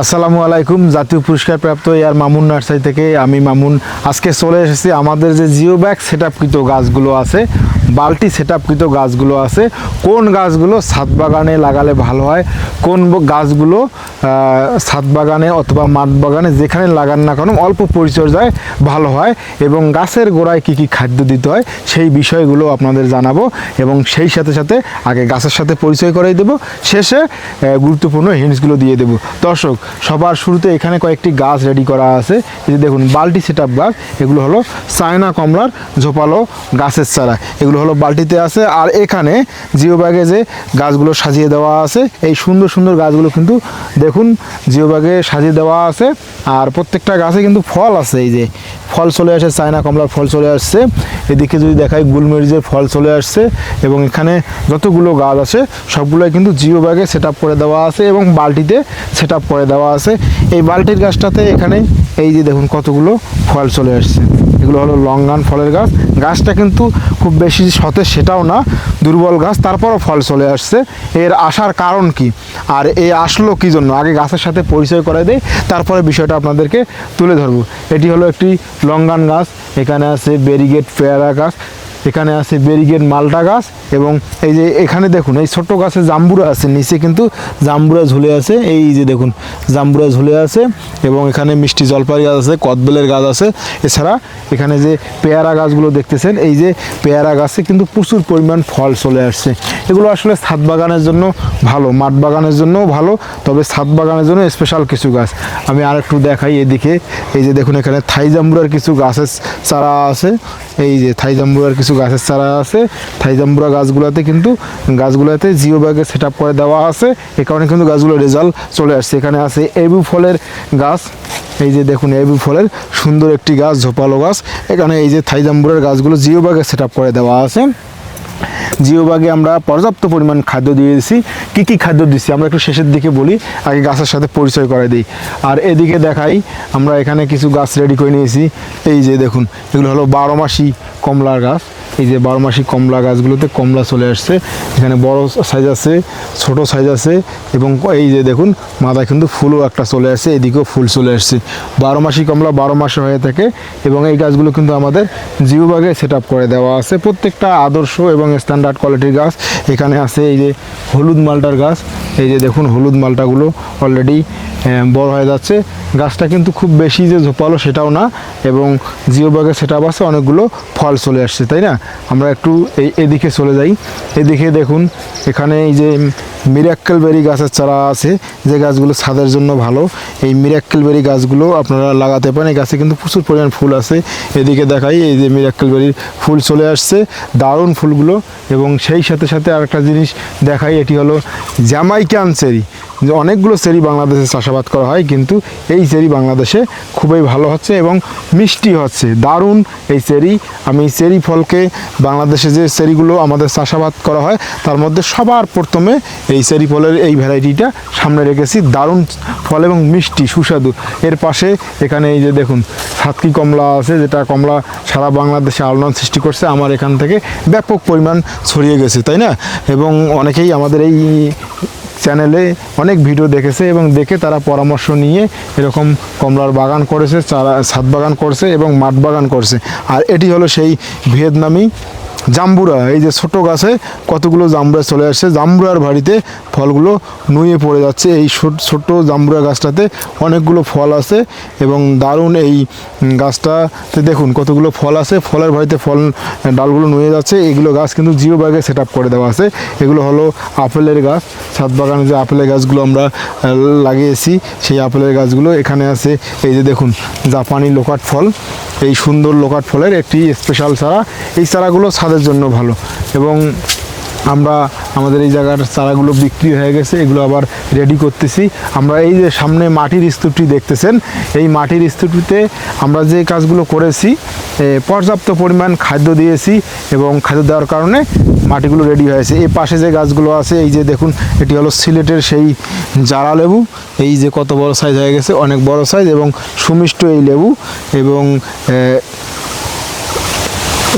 আসসালামু আলাইকুম, জাতীয় পুরস্কার প্রাপ্ত এয়ার মামুন নার্সারি থেকে আমি মামুন। আজকে চলে এসেছি আমাদের যে জিও ব্যাগ সেট আপকৃত গাছগুলো আছে। বালতি সেট আপকৃত গাছগুলো আছে। কোন গাছগুলো ছাদ বাগানে লাগালে ভালো হয়? কোন গাছগুলো ছাদ বাগানে অথবা মাঠ বাগানে যেখানে লাগান না কেন অল্প পরিচর্যায় ভালো হয় এবং গাছের গোড়ায় কী কী খাদ্য দিতে হয় সেই বিষয়গুলো আপনাদের জানাব এবং সেই সাথে সাথে আগে গাছের সাথে পরিচয় করাই দেবো। শেষে গুরুত্বপূর্ণ হিন্টসগুলো দিয়ে দেবো। দর্শক, সবার শুরুতে এখানে কয়েকটি গাছ রেডি করা আছে। এই দেখুন, বালতি সেট গাছ, এগুলো হলো চায়না কমলার ঝোপালো গাছের চারা। এগুলো হলো বালতিতে আছে। আর এখানে জিও ব্যাগে যে গাছগুলো সাজিয়ে দেওয়া আছে, এই সুন্দর সুন্দর গাছগুলো কিন্তু দেখুন জিও ব্যাগে সাজিয়ে দেওয়া আছে। আর প্রত্যেকটা গাছে কিন্তু ফল আছে, এই যে ফল চলে আসে, চায়না কমলার ফল চলে আসছে। এদিকে যদি দেখায় গুলমরিচের ফল চলে আসছে এবং এখানে যতগুলো গাছ আছে, সবগুলোই কিন্তু জিও ব্যাগে সেট করে দেওয়া আছে এবং বালতিতে সেট করে দেওয়া আছে। এই বালতির গাছটাতে এখানে এই যে দেখুন কতগুলো ফল চলে আসছে। এগুলো হলো লঙ্গান ফলের গাছ। গাছটা কিন্তু খুব বেশি সতেজ সেটাও না, দুর্বল গাছ, তারপরও ফল চলে আসছে। এর আসার কারণ কি? আর এ আসলো কি জন্য? আগে গাছের সাথে পরিচয় করে দেয় তারপরে বিষয়টা আপনাদেরকে তুলে ধরবো। এটি হলো একটি লঙ্গান গাছ। এখানে আছে ব্যারিগেড পেয়ারা গাছ এখানে আছে ব্যারিগেড মালটা গাছ এবং এই যে এখানে দেখুন, এই ছোট্ট গাছে জাম্বুরা আছে, নিচে কিন্তু জাম্বুরা ঝুলে আছে, এই যে দেখুন, জাম্বুরা ঝুলে আছে এবং এখানে মিষ্টি জলপাই গাছ আছে, কদবেলের গাছ আছে। এছাড়া এখানে যে পেয়ারা গাছগুলো দেখতেছেন, এই যে পেয়ারা গাছে কিন্তু প্রচুর পরিমাণ ফল চলে আসছে। এগুলো আসলে ছাদ বাগানের জন্য ভালো, মাঠ বাগানের জন্যও ভালো, তবে ছাদ বাগানের জন্য স্পেশাল কিছু গাছ। আমি আর একটু দেখাই এদিকে, এই যে দেখুন এখানে থাই জাম্বুরার কিছু গাছের চারা আছে, এই যে থাই জাম্বুরার কিছু গাছের চারা আছে, থাইজাম্বুরা গাছগুলোতে কিন্তু গাছগুলোতে জিও ব্যাগে সেট করে দেওয়া আছে। এ কারণে কিন্তু গাছগুলোর রেজাল্ট চলে আসছে। এখানে আছে এবু ফলের গাছ। এই যে দেখুন এবু ফলের সুন্দর একটি গাছ, ঝোপালো গাছ। এখানে এই যে থাইজাম্বুরের গাছগুলো জিও ব্যাগে সেট করে দেওয়া আছে। জিও বাগে আমরা পর্যাপ্ত পরিমাণ খাদ্য দিয়ে দিছি। কী কী খাদ্য দিচ্ছি আমরা একটু শেষের দিকে বলি, আগে গাছের সাথে পরিচয় করে দিই। আর এদিকে দেখাই, আমরা এখানে কিছু গাছ রেডি করে নিয়েছি। এই যে দেখুন, এগুলো হলো বারো মাসি কমলার গাছ। এই যে বারো মাসি কমলা গাছগুলোতে কমলা চলে আসছে। এখানে বড় সাইজ আছে, ছোট সাইজ আছে এবং এই যে দেখুন, মাথায় কিন্তু ফুলও একটা চলে আসছে, এদিকেও ফুল চলে আসছে। বারো মাসি কমলা বারো মাসে হয়ে থাকে এবং এই গাছগুলো কিন্তু আমাদের জিও বাগে সেট করে দেওয়া আছে। প্রত্যেকটা আদর্শ এবং স্ট্যান্ডার্ড কোয়ালিটির গাছ। এখানে আছে এই যে হলুদ মালটার গাছ। এই যে দেখুন হলুদ মালটাগুলো অলরেডি বড় হয়ে যাচ্ছে। গাছটা কিন্তু খুব বেশি যে ঝোপালো সেটাও না, এবং জিও বাগে সেট আপ আছে, অনেকগুলো ফল চলে আসছে, তাই না? আমরা একটু এই এদিকে চলে যাই। এদিকে দেখুন, এখানে এই যে মিরাক্কেল বেরি গাছের চারা আছে, যে গাছগুলো ছাদের জন্য ভালো। এই মিরাক্কেল বেরি গাছগুলো আপনারা লাগাতে পারেন, এই গাছে কিন্তু প্রচুর পরিমাণ ফুল আছে। এদিকে দেখাই, এই যে মিরাক্কেল বেরির ফুল চলে আসছে, দারুণ ফুলগুলো। এবং সেই সাথে সাথে আরেকটা জিনিস দেখাই, এটি হলো জ্যামাইকান চেরি। যে অনেকগুলো চেরি বাংলাদেশে চাষাবাদ করা হয়, কিন্তু এই চেরি বাংলাদেশে খুবই ভালো হচ্ছে এবং মিষ্টি হচ্ছে। দারুণ এই চেরি। আমি চেরি ফলকে বাংলাদেশে যে চেরিগুলো আমাদের চাষাবাদ করা হয়, তার মধ্যে সবার প্রথমে এই চেরি ফলের এই ভ্যারাইটিটা সামনে রেখেছি। দারুণ ফল এবং মিষ্টি, সুস্বাদু। এর পাশে এখানে এই যে দেখুন সাতকি কমলা আছে, যেটা কমলা সারা বাংলাদেশে আলোড়ন সৃষ্টি করছে। আমার এখান থেকে ব্যাপক পরিমাণ ছড়িয়ে গেছে, তাই না? এবং অনেকেই আমাদের এই চ্যানেলে অনেক ভিডিও দেখেছে এবং দেখে তারা পরামর্শ নিয়ে এরকম কমলার বাগান করেছে, চারা, ছাদ বাগান করছে এবং মাঠ বাগান করছে। আর এটি হলো সেই ভিয়েতনামি জাম্বুরা, এই যে ছোট গাছে কতগুলো জাম্বুরা চলে আসছে। জাম্বুরার বাড়িতে ফলগুলো নুয়ে পড়ে যাচ্ছে। এই ছোট জাম্বুরা গাছটাতে অনেকগুলো ফল আছে এবং দারুণ এই গাছটাতে দেখুন কতগুলো ফল আছে। ফলের বাড়িতে ফল, ডালগুলো নুয়ে যাচ্ছে। এগুলো গাছ কিন্তু জিও ব্যাগে সেট করে দেওয়া আছে। এগুলো হলো আপেলের গাছ। ছাদ বাগানে যে আপেলের গাছগুলো আমরা লাগিয়েছি, সেই আপেলের গাছগুলো এখানে আছে। এই যে দেখুন জাপানি লোকাট ফল। এই সুন্দর লোকাট ফলের একটি স্পেশাল চারা। এই চারাগুলো ছাদের জন্য ভালো। এবং আমরা আমাদের এই জায়গার চারাগুলো বিক্রি হয়ে গেছে, এগুলো আবার রেডি করতেছি। আমরা এই যে সামনে মাটির স্তূপটি দেখতেছেন, এই মাটির স্তূপটিতে আমরা যে কাজগুলো করেছি পর্যাপ্ত পরিমাণ খাদ্য দিয়েছি এবং খাদ্য দেওয়ার কারণে মাটিগুলো রেডি হয়েছে। এই পাশে যে গাছগুলো আছে, এই যে দেখুন, এটি হলো সিলেটের সেই জারা লেবু। এই যে কত বড় সাইজ হয়ে গেছে, অনেক বড় সাইজ এবং সুমিষ্ট এই লেবু এবং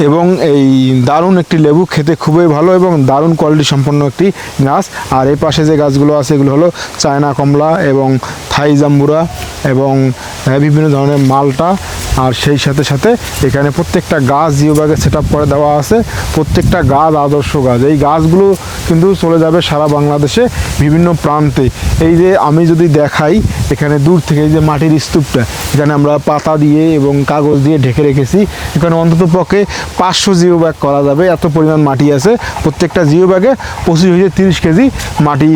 এবং এই দারুণ একটি লেবু খেতে খুবই ভালো এবং দারুণ কোয়ালিটি সম্পন্ন একটি গাছ। আর এই পাশে যে গাছগুলো আছে, এগুলো হলো চায়না কমলা এবং থাই জাম্বুরা এবং বিভিন্ন ধরনের মালটা। আর সেই সাথে সাথে এখানে প্রত্যেকটা গাছ জিও ব্যাগে সেট আপ করে দেওয়া আছে। প্রত্যেকটা গাছ, আদর্শ গাছ। এই গাছগুলো কিন্তু চলে যাবে সারা বাংলাদেশে বিভিন্ন প্রান্তে। এই যে আমি যদি দেখাই, এখানে দূর থেকে এই যে মাটির স্তূপটা, এখানে আমরা পাতা দিয়ে এবং কাগজ দিয়ে ঢেকে রেখেছি। এখানে অন্তত পক্ষে পাঁচশো জিও ব্যাগ করা যাবে। এত পরিমাণ মাটি আছে। প্রত্যেকটা জিও ব্যাগে পঁচিশ হয়ে তিরিশ কেজি মাটি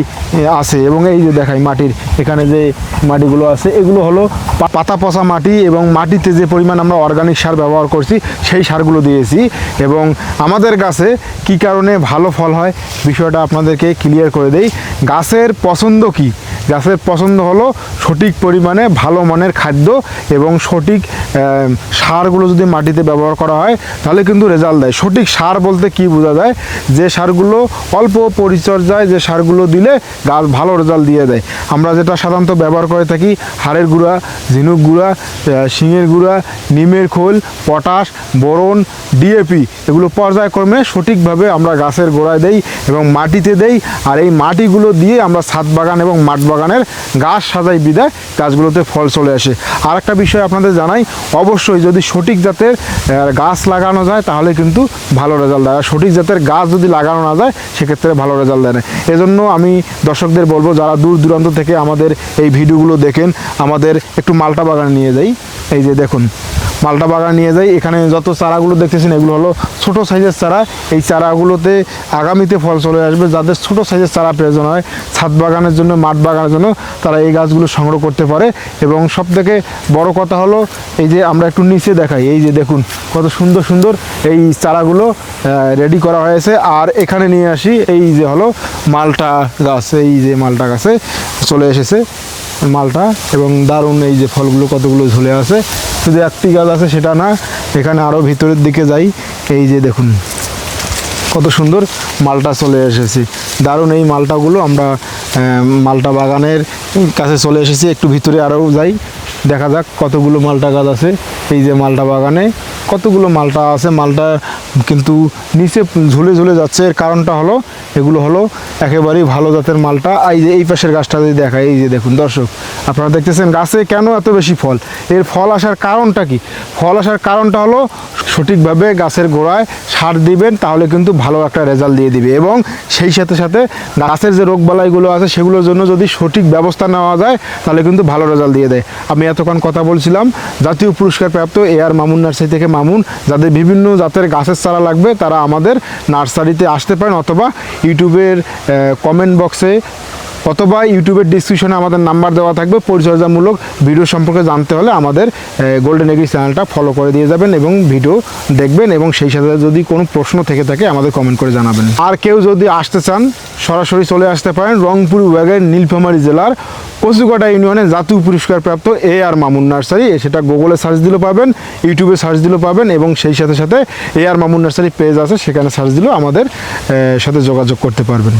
আছে। এবং এই যে দেখাই মাটির, এখানে যে মাটিগুলো আছে, এগুলো হলো পাতা পচা মাটি এবং মাটিতে যে পরিমাণ আমরা অর্গানিক সার ব্যবহার করছি, সেই সারগুলো দিয়েছি এবং আমাদের গাছে কি কারণে ভালো ফল হয় বিষয়টা আপনাদেরকে ক্লিয়ার করে দেই। গাছের পছন্দ কি? গাছের পছন্দ হলো সঠিক পরিমাণে ভালো মানের খাদ্য এবং সঠিক সারগুলো যদি মাটিতে ব্যবহার করা হয়, তাহলে কিন্তু রেজাল্ট দেয়। সঠিক সার বলতে কি বোঝা যায়? যে সারগুলো অল্প পরিচর্যায় যে সারগুলো দিলে গাছ ভালো রেজাল্ট দিয়ে দেয়। আমরা যেটা সাধারণত ব্যবহার করে থাকি হাড়ের গুঁড়া, ঝিনুক গুঁড়া শিঙের গুঁড়া, নিমের খোল, পটাশ, বোরন ডিএপি এগুলো পর্যায়ক্রমে সঠিকভাবে আমরা গাছের গোড়ায় দেই এবং মাটিতে দেই আর এই মাটিগুলো দিয়ে আমরা ছাদ বাগান এবং মাঠ বাগানের গাছ সাজাই বিদায় গাছগুলোতে ফল চলে আসে। আর একটা বিষয় আপনাদের জানাই, অবশ্যই যদি সঠিক জাতের গাছ লাগানো যায় তাহলে কিন্তু ভালো রেজাল্ট দেয়। আর সঠিক জাতের গাছ যদি লাগানো না যায়, সেক্ষেত্রে ভালো রেজাল্ট দেয় না। এজন্য আমি দর্শকদের বলব, যারা দূর দূরান্ত থেকে আমাদের এই ভিডিওগুলো দেখেন, আমাদের একটু মালটা বাগানে নিয়ে যাই। এই যে দেখুন, মালটা বাগান নিয়ে যাই। এখানে যত চারাগুলো দেখতেছেন, এগুলো হলো ছোট সাইজের চারা। এই চারাগুলোতে আগামীতে ফল চলে আসবে। যাদের ছোট সাইজের চারা প্রয়োজন হয়, ছাদ বাগানের জন্য, মাঠ বাগানের জন্য, তারা এই গাছগুলো সংগ্রহ করতে পারে। এবং সব থেকে বড় কথা হলো, এই যে আমরা একটু নিচে দেখাই। এই যে দেখুন, কত সুন্দর সুন্দর এই চারাগুলো রেডি করা হয়েছে। আর এখানে নিয়ে আসি, এই যে হলো মালটা গাছ, এই যে মালটা গাছে চলে এসেছে। মালটা এবং দারুণ এই যে ফলগুলো কতগুলো ঝুলে আছে। শুধু একটি গাছ আছে, সেটা না। এখানে আরও ভিতরের দিকে যাই। এই যে দেখুন, কত সুন্দর মালটা চলে এসেছি। দারুণ এই মালটাগুলো আমরা মালটা বাগানের কাছে চলে এসেছি। একটু ভিতরে আরও যাই। দেখা যাক কতগুলো মালটা গাছ আছে। এই যে মালটা বাগানে, কতগুলো মালটা আছে, মালটা কিন্তু নিচে ঝুলে ঝুলে যাচ্ছে। এর কারণটা হলো, এগুলো হলো একেবারেই ভালো জাতের মালটা। এই যে এই পাশের গাছটা যদি দেখায় এই যে দেখুন দর্শক, আপনারা দেখতেছেন গাছে কেন এত বেশি ফল? এর ফল আসার কারণটা কি? ফল আসার কারণটা হলো, সঠিকভাবে গাছের গোড়ায় সার দিবেন, তাহলে কিন্তু ভালো একটা রেজাল্ট দিয়ে দিবে। এবং সেই সাথে সাথে গাছের যে রোগবালাইগুলো আছে, সেগুলোর জন্য যদি সঠিক ব্যবস্থা নেওয়া যায়, তাহলে কিন্তু ভালো রেজাল্ট দিয়ে দেয়। আমি এতক্ষণ কথা বলছিলাম, জাতীয় পুরস্কার প্রাপ্ত এ আর মামুন নার্সারি থেকে মামুন, যাদের বিভিন্ন জাতের গাছের চারা লাগবে, তারা আমাদের নার্সারিতে আসতে পারেন অথবা ইউটিউবের কমেন্ট বক্সে অথবা ইউটিউবের ডিসক্রিপশনে আমাদের নাম্বার দেওয়া থাকবে, পরিচর্যামূলক ভিডিও সম্পর্কে জানতে হলে আমাদের গোল্ডেন এগ্রি চ্যানেলটা ফলো করে দিয়ে যাবেন এবং ভিডিও দেখবেন এবং সেই সাথে যদি কোনো প্রশ্ন থেকে থাকে আমাদের কমেন্ট করে জানাবেন। আর কেউ যদি আসতে চান, সরাসরি চলে আসতে পারেন রংপুর বিভাগের নীলফামারী জেলার কচুকাটা ইউনিয়নে জাতীয় পুরস্কার প্রাপ্ত এ আর মামুন নার্সারি সেটা গুগলে সার্চ দিলেও পাবেন ইউটিউবে সার্চ দিলেও পাবেন এবং সেই সাথে সাথে A R Mamun nursery page আছে, সেখানে সার্চ দিলেও আমাদের সাথে যোগাযোগ করতে পারবেন।